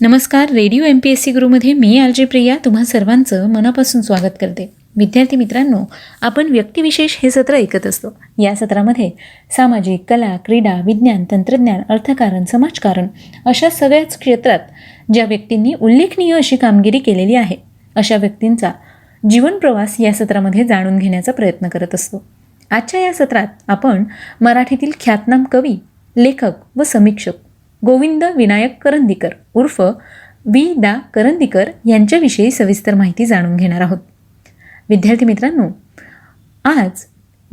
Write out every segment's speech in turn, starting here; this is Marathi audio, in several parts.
नमस्कार radio M P S C गुरुमध्ये मी आलजी प्रिया तुम्हा सर्वांचं मनापासून स्वागत करते. विद्यार्थी मित्रांनो आपण व्यक्तिविशेष हे सत्र ऐकत असतो. या सत्रामध्ये सामाजिक कला क्रीडा विज्ञान तंत्रज्ञान अर्थकारण समाजकारण अशा सगळ्याच क्षेत्रात ज्या व्यक्तींनी उल्लेखनीय अशी कामगिरी केलेली आहे अशा व्यक्तींचा जीवनप्रवास या सत्रामध्ये जाणून घेण्याचा प्रयत्न करत असतो. आजच्या या सत्रात आपण मराठीतील ख्यातनाम कवी लेखक व समीक्षक गोविंद विनायक करंदीकर उर्फ वि दा करंदीकर यांच्याविषयी सविस्तर माहिती जाणून घेणार आहोत. विद्यार्थी मित्रांनो आज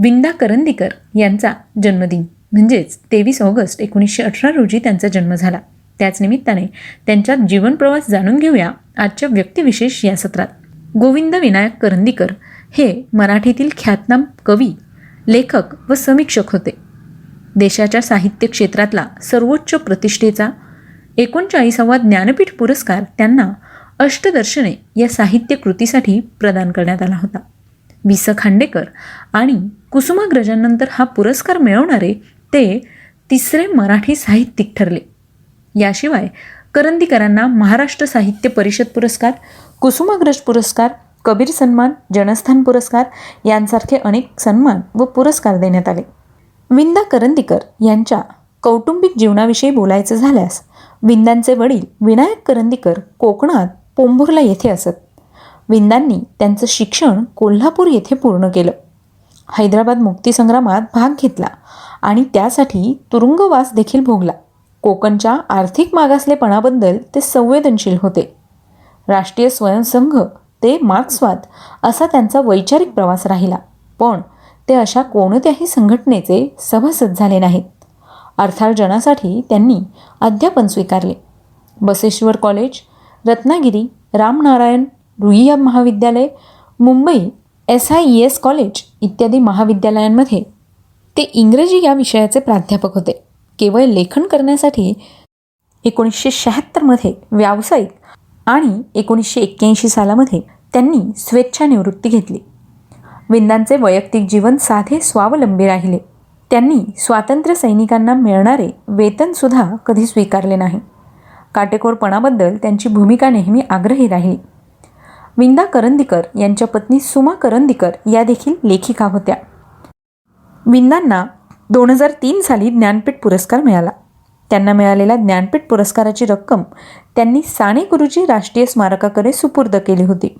विंदा करंदीकर यांचा जन्मदिन म्हणजेच तेवीस ऑगस्ट एकोणीसशे अठरा रोजी त्यांचा जन्म झाला. त्याच निमित्ताने त्यांच्या जीवनप्रवास जाणून घेऊया आजच्या व्यक्तिविशेष या सत्रात. गोविंद विनायक करंदीकर हे मराठीतील ख्यातनाम कवी लेखक व समीक्षक होते. देशाच्या साहित्य क्षेत्रातला सर्वोच्च प्रतिष्ठेचा एकोणचाळीसावा ज्ञानपीठ पुरस्कार त्यांना अष्टदर्शने या साहित्य कृतीसाठी प्रदान करण्यात आला होता. वि स. खांडेकर आणि कुसुमाग्रजांनंतर हा पुरस्कार मिळवणारे ते तिसरे मराठी साहित्यिक ठरले. याशिवाय करंदीकरांना महाराष्ट्र साहित्य परिषद पुरस्कार कुसुमाग्रज पुरस्कार कबीर सन्मान जनस्थान पुरस्कार यांसारखे अनेक सन्मान व पुरस्कार देण्यात आले. विंदा करंदीकर यांच्या कौटुंबिक जीवनाविषयी बोलायचं झाल्यास विंदांचे वडील विनायक करंदीकर कोकणात पोंभुर्ला येथे असत. विंदांनी त्यांचं शिक्षण कोल्हापूर येथे पूर्ण केलं. हैदराबाद मुक्तीसंग्रामात भाग घेतला आणि त्यासाठी तुरुंगवास देखील भोगला. कोकणच्या आर्थिक मागासलेपणाबद्दल ते संवेदनशील होते. राष्ट्रीय स्वयंसंघ ते मार्क्सवाद असा त्यांचा वैचारिक प्रवास राहिला. पण ते अशा कोणत्याही संघटनेचे सभासद झाले नाहीत. अर्थार्जनासाठी त्यांनी अध्यापन स्वीकारले. बसेश्वर कॉलेज रत्नागिरी रामनारायण रुईया महाविद्यालय Mumbai S I E S college इत्यादी महाविद्यालयांमध्ये ते इंग्रजी या विषयाचे प्राध्यापक होते. केवळ लेखन करण्यासाठी एकोणीसशे शहात्तरमध्ये व्यावसायिक आणि एकोणीसशे एक्क्याऐंशी सालामध्ये त्यांनी स्वेच्छानिवृत्ती घेतली. विंदांचे वैयक्तिक जीवन साधे स्वावलंबी राहिले. त्यांनी स्वातंत्र्य सैनिकांना मिळणारे वेतनसुद्धा कधी स्वीकारले नाही. काटेकोरपणाबद्दल त्यांची भूमिका नेहमी आग्रही राहिली. विंदा करंदीकर यांच्या पत्नी सुमा करंदीकर या देखील लेखिका होत्या. विंदांना दोन हजार तीन साली ज्ञानपीठ पुरस्कार मिळाला. त्यांना मिळालेल्या ज्ञानपीठ पुरस्काराची रक्कम त्यांनी साने गुरुजी राष्ट्रीय स्मारकाकडे सुपूर्द केली होती.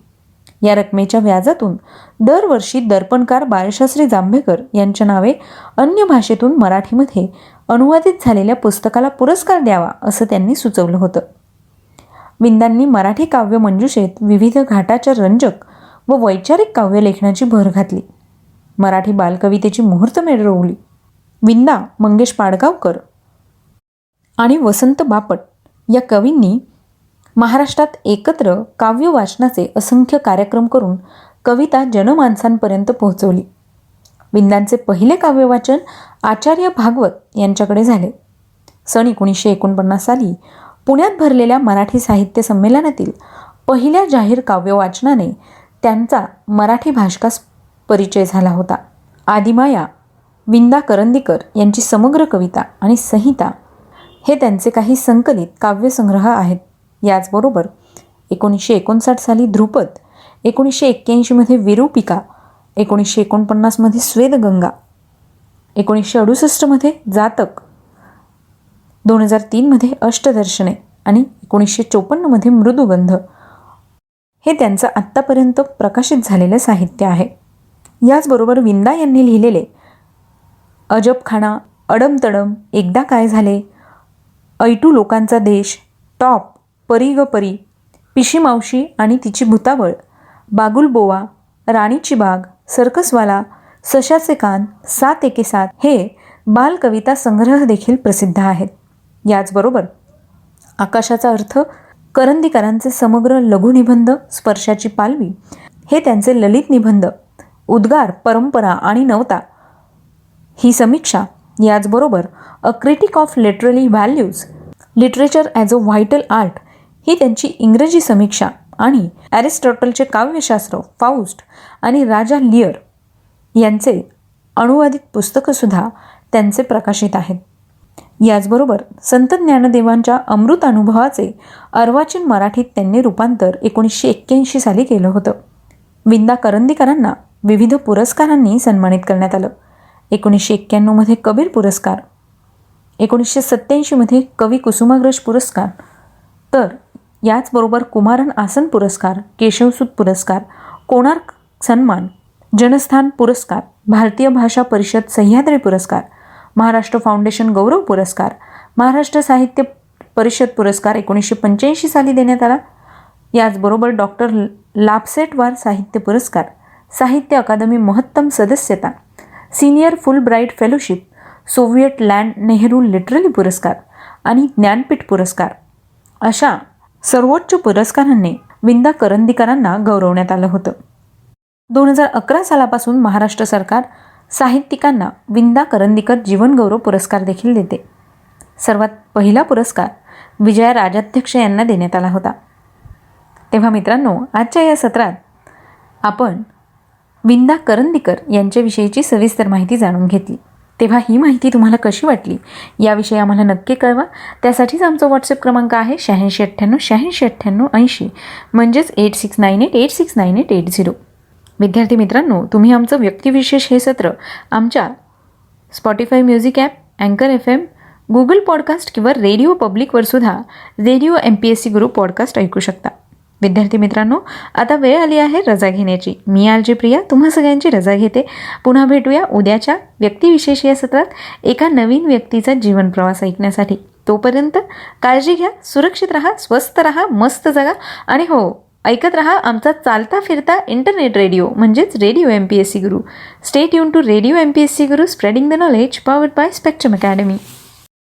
या रकमेच्या व्याजातून दरवर्षी दर्पणकार बाळशास्त्री जांभेकर यांच्या नावे अन्य भाषेतून मराठीमध्ये अनुवादित झालेल्या पुस्तकाला पुरस्कार द्यावा असं त्यांनी सुचवलं होतं. विंदांनी मराठी काव्य मंजुषेत विविध घाटाच्या रंजक व वैचारिक काव्य लेखनाची भर घातली. मराठी बालकवितेची मुहूर्तमेढ रोवली विंदा मंगेश पाडगावकर आणि वसंत बापट या कवींनी महाराष्ट्रात एकत्र काव्य वाचनाचे असंख्य कार्यक्रम करून कविता जनमानसांपर्यंत पोहोचवली. विंदांचे पहिले काव्यवाचन आचार्य भागवत यांच्याकडे झाले. सन एकोणीसशे एकोणपन्नास साली पुण्यात भरलेल्या मराठी साहित्य संमेलनातील पहिल्या जाहीर काव्यवाचनाने त्यांचा मराठी भाषकास परिचय झाला होता. आदिमाया विंदा करंदीकर यांची समग्र कविता आणि संहिता हे त्यांचे काही संकलित काव्यसंग्रह आहेत. याचबरोबर एकोणीसशे एकोणसाठ साली ध्रुपद एकोणीसशे एक्क्याऐंशीमध्ये विरूपिका एकोणीसशे एकोणपन्नासमध्ये स्वेदगंगा एकोणीसशे अडुसष्टमध्ये जातक दोन हजार तीनमध्ये अष्टदर्शने आणि एकोणीसशे चोपन्नमध्ये मृदुगंध. हे त्यांचं आत्तापर्यंत प्रकाशित झालेलं साहित्य आहे. याचबरोबर विंदा यांनी लिहिलेले अजबखाना अडमतडम एकदा काय झाले ऐटू लोकांचा देश टॉप परी ग परी पिशी मावशी आणि तिची भूतावळ बागुलबोवा राणीची बाग सर्कसवाला सशाचे कान सात एके सात हे बालकविता संग्रह देखील प्रसिद्ध आहेत. याचबरोबर आकाशाचा अर्थ करंदीकरांचे समग्र लघुनिबंध स्पर्शाची पालवी हे त्यांचे ललित निबंध उद्गार परंपरा आणि नवता ही समीक्षा याचबरोबर a critique of literary values literature as a vital art ही त्यांची इंग्रजी समीक्षा आणि ॲरिस्टॉटलचे काव्यशास्त्र फाऊस्ट आणि राजा लिअर यांचे अनुवादित पुस्तकंसुद्धा त्यांचे प्रकाशित आहेत. याचबरोबर संत ज्ञानदेवांच्या अमृत अनुभवाचे अर्वाचीन मराठीत त्यांनी रूपांतर एकोणीसशे एक्क्याऐंशी साली केलं होतं. विंदा करंदीकरांना विविध पुरस्कारांनी सन्मानित करण्यात आलं. एकोणीसशे एक्क्याण्णवमध्ये कबीर पुरस्कार एकोणीसशे सत्त्याऐंशीमध्ये कवी कुसुमाग्रज पुरस्कार तर याचबरोबर कुमारन आसन पुरस्कार केशवसुत पुरस्कार कोणार्क सन्मान जनस्थान पुरस्कार भारतीय भाषा परिषद सह्याद्री पुरस्कार महाराष्ट्र फाउंडेशन गौरव पुरस्कार महाराष्ट्र साहित्य परिषद पुरस्कार एकोणीसशे पंच्याऐंशी साली देण्यात आला. याचबरोबर डॉक्टर लापसेटवार साहित्य पुरस्कार साहित्य अकादमी महत्तम सदस्यता senior Fulbright fellowship Soviet land Nehru literary पुरस्कार आणि ज्ञानपीठ पुरस्कार. अशा सर्वोच्च पुरस्कारांनी विंदा करंदीकरांना गौरवण्यात आलं होतं. दोन हजार अकरा सालापासून महाराष्ट्र सरकार साहित्यिकांना विंदा करंदीकर जीवनगौरव पुरस्कार देखील देते. सर्वात पहिला पुरस्कार विजया राजाध्यक्ष यांना देण्यात आला होता. तेव्हा मित्रांनो आजच्या या सत्रात आपण विंदा करंदीकर यांच्याविषयीची सविस्तर माहिती जाणून घेतली. तेव्हा ही माहिती तुम्हाला कशी वाटली? याविषयी आम्हाला नक्की कळवा. त्यासाठीच आमचा व्हॉट्सअप क्रमांक आहे शहाऐंशी अठ्ठ्याण्णव शहाऐंशी अठ्ठ्याण्णव ऐंशी. म्हणजेच eight six nine eight eight six nine eight eight zero विद्यार्थी मित्रांनो तुम्ही आमचं व्यक्तिविशेष हे सत्र आमच्या स्पॉटीफाय म्युझिक ॲप अँकर एफ एम गुगल पॉडकास्ट किंवा रेडिओ पब्लिकवर सुद्धा radio M P S C गुरु पॉडकास्ट ऐकू शकता. विद्यार्थी मित्रांनो आता वेळ आली आहे रजा घेण्याची. मी आलजी प्रिया तुम्हा सगळ्यांची रजा घेते. पुन्हा भेटूया उद्याच्या व्यक्तिविशेष या सत्रात एका नवीन व्यक्तीचा जीवन प्रवास ऐकण्यासाठी. तोपर्यंत काळजी घ्या सुरक्षित राहा स्वस्त राहा मस्त जगा आणि हो ऐकत रहा आमचा चालता फिरता इंटरनेट रेडिओ म्हणजेच radio M P S C Guru. Stay युन to radio M P S C Guru spreading the knowledge powered by Spectrum academy